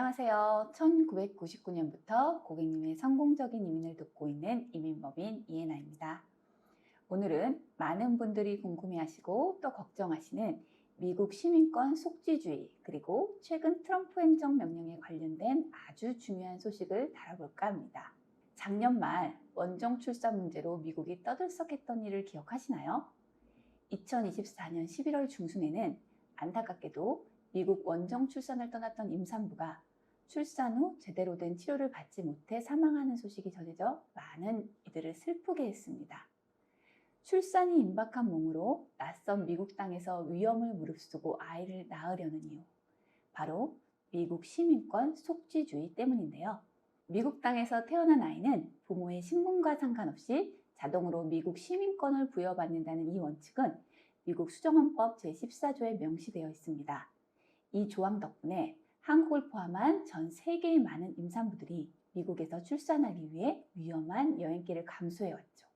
안녕하세요. 1999년부터 고객님의 성공적인 이민을 돕고 있는 이민법인 이해나입니다. 오늘은 많은 분들이 궁금해하시고 또 걱정하시는 미국 시민권 속지주의 그리고 최근 트럼프 행정 명령에 관련된 아주 중요한 소식을 다뤄볼까 합니다. 작년 말 원정 출산 문제로 미국이 떠들썩했던 일을 기억하시나요? 2024년 11월 중순에는 안타깝게도 미국 원정 출산을 떠났던 임산부가 출산 후 제대로 된 치료를 받지 못해 사망하는 소식이 전해져 많은 이들을 슬프게 했습니다. 출산이 임박한 몸으로 낯선 미국 땅에서 위험을 무릅쓰고 아이를 낳으려는 이유. 바로 미국 시민권 속지주의 때문인데요. 미국 땅에서 태어난 아이는 부모의 신분과 상관없이 자동으로 미국 시민권을 부여받는다는 이 원칙은 미국 수정헌법 제14조에 명시되어 있습니다. 이 조항 덕분에 한국을 포함한 전 세계의 많은 임산부들이 미국에서 출산하기 위해 위험한 여행길을 감수해왔죠.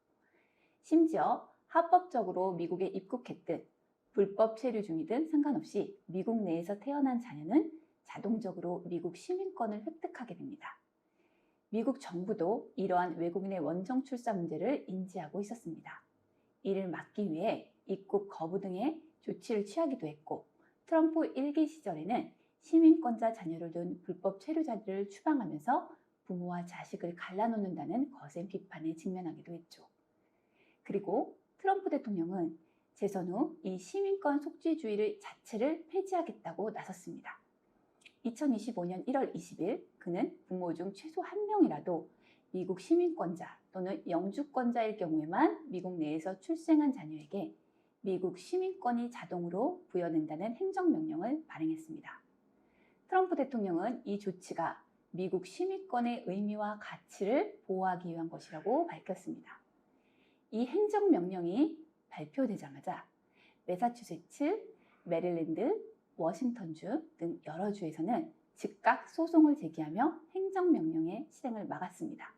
심지어 합법적으로 미국에 입국했든 불법 체류 중이든 상관없이 미국 내에서 태어난 자녀는 자동적으로 미국 시민권을 획득하게 됩니다. 미국 정부도 이러한 외국인의 원정 출산 문제를 인지하고 있었습니다. 이를 막기 위해 입국 거부 등의 조치를 취하기도 했고 트럼프 1기 시절에는 시민권자 자녀를 둔 불법 체류자들을 추방하면서 부모와 자식을 갈라놓는다는 거센 비판에 직면하기도 했죠. 그리고 트럼프 대통령은 재선 후 이 시민권 속지주의를 자체를 폐지하겠다고 나섰습니다. 2025년 1월 20일 그는 부모 중 최소 한 명이라도 미국 시민권자 또는 영주권자일 경우에만 미국 내에서 출생한 자녀에게 미국 시민권이 자동으로 부여된다는 행정명령을 발행했습니다. 트럼프 대통령은 이 조치가 미국 시민권의 의미와 가치를 보호하기 위한 것이라고 밝혔습니다. 이 행정명령이 발표되자마자 매사추세츠, 메릴랜드, 워싱턴주 등 여러 주에서는 즉각 소송을 제기하며 행정명령의 실행을 막았습니다.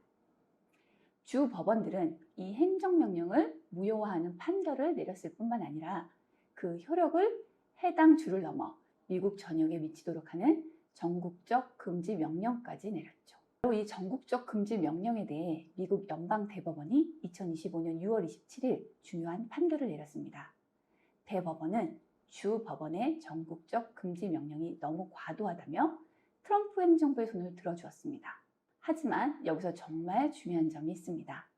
주 법원들은 이 행정명령을 무효화하는 판결을 내렸을 뿐만 아니라 그 효력을 해당 주를 넘어 미국 전역에 미치도록 하는 전국적 금지 명령까지 내렸죠. 바로 이 전국적 금지 명령에 대해 미국 연방 대법원이 2025년 6월 27일 중요한 판결을 내렸습니다. 대법원은 주 법원의 전국적 금지 명령이 너무 과도하다며 트럼프 행정부의 손을 들어주었습니다. 하지만 여기서 정말 중요한 점이 있습니다.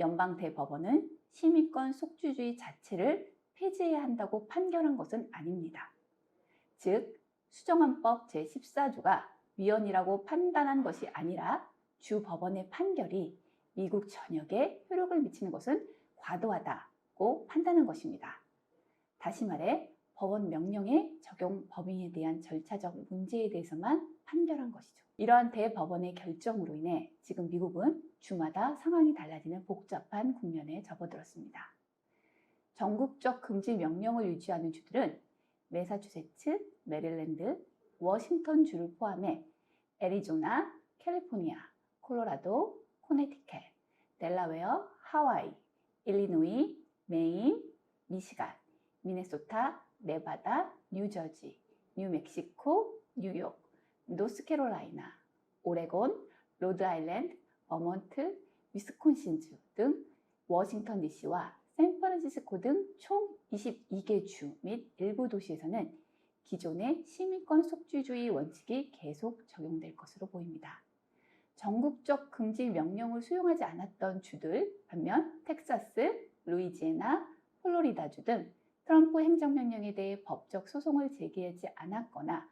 연방 대법원은 시민권 속주주의 자체를 폐지해야 한다고 판결한 것은 아닙니다. 즉, 수정헌법 제14조가 위헌이라고 판단한 것이 아니라 주 법원의 판결이 미국 전역에 효력을 미치는 것은 과도하다고 판단한 것입니다. 다시 말해 법원 명령의 적용 법인에 대한 절차적 문제에 대해서만 판결한 것이죠. 이러한 대법원의 결정으로 인해 지금 미국은 주마다 상황이 달라지는 복잡한 국면에 접어들었습니다. 전국적 금지 명령을 유지하는 주들은 매사추세츠, 메릴랜드, 워싱턴 주를 포함해 애리조나, 캘리포니아, 콜로라도, 코네티켓, 델라웨어, 하와이, 일리노이, 메인, 미시간, 미네소타, 네바다, 뉴저지, 뉴멕시코, 뉴욕, 노스캐롤라이나, 오레곤, 로드아일랜드, 버몬트, 위스콘신주 등 워싱턴 DC와 샌프란시스코 등 총 22개 주 및 일부 도시에서는 기존의 시민권 속주주의 원칙이 계속 적용될 것으로 보입니다. 전국적 금지 명령을 수용하지 않았던 주들 반면 텍사스, 루이지애나, 플로리다주 등 트럼프 행정명령에 대해 법적 소송을 제기하지 않았거나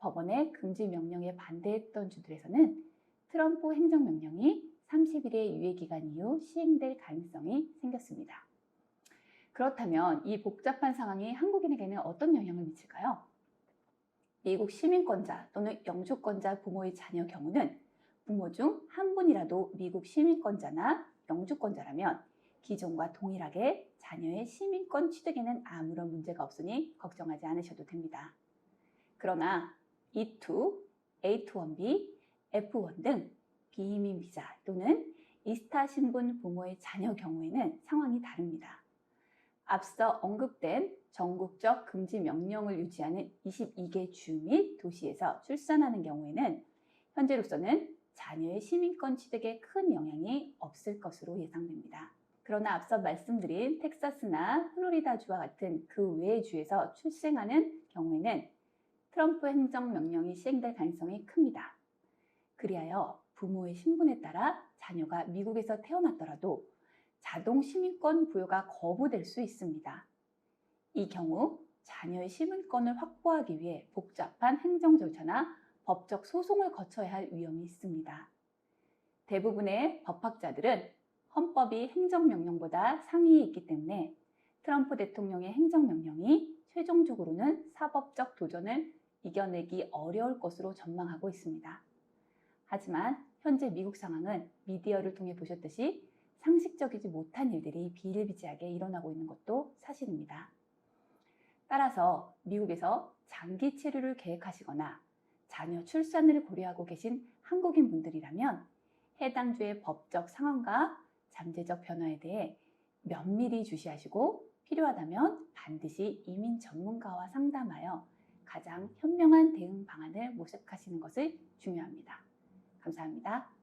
법원의 금지 명령에 반대했던 주들에서는 트럼프 행정명령이 30일의 유예기간 이후 시행될 가능성이 생겼습니다. 그렇다면 이 복잡한 상황이 한국인에게는 어떤 영향을 미칠까요? 미국 시민권자 또는 영주권자 부모의 자녀 경우는 부모 중 한 분이라도 미국 시민권자나 영주권자라면 기존과 동일하게 자녀의 시민권 취득에는 아무런 문제가 없으니 걱정하지 않으셔도 됩니다. 그러나 E2, A21B, F1 등 비이민 비자 또는 이스타 신분 부모의 자녀 경우에는 상황이 다릅니다. 앞서 언급된 전국적 금지 명령을 유지하는 22개 주 및 도시에서 출산하는 경우에는 현재로서는 자녀의 시민권 취득에 큰 영향이 없을 것으로 예상됩니다. 그러나 앞서 말씀드린 텍사스나 플로리다주와 같은 그 외의 주에서 출생하는 경우에는 트럼프 행정명령이 시행될 가능성이 큽니다. 그리하여 부모의 신분에 따라 자녀가 미국에서 태어났더라도 자동 시민권 부여가 거부될 수 있습니다. 이 경우 자녀의 시민권을 확보하기 위해 복잡한 행정 절차나 법적 소송을 거쳐야 할 위험이 있습니다. 대부분의 법학자들은 헌법이 행정명령보다 상위에 있기 때문에 트럼프 대통령의 행정명령이 최종적으로는 사법적 도전을 이겨내기 어려울 것으로 전망하고 있습니다. 하지만 현재 미국 상황은 미디어를 통해 보셨듯이 상식적이지 못한 일들이 비일비재하게 일어나고 있는 것도 사실입니다. 따라서 미국에서 장기 체류를 계획하시거나 자녀 출산을 고려하고 계신 한국인 분들이라면 해당 주의 법적 상황과 잠재적 변화에 대해 면밀히 주시하시고 필요하다면 반드시 이민 전문가와 상담하여 가장 현명한 대응 방안을 모색하시는 것을 중요합니다. 감사합니다.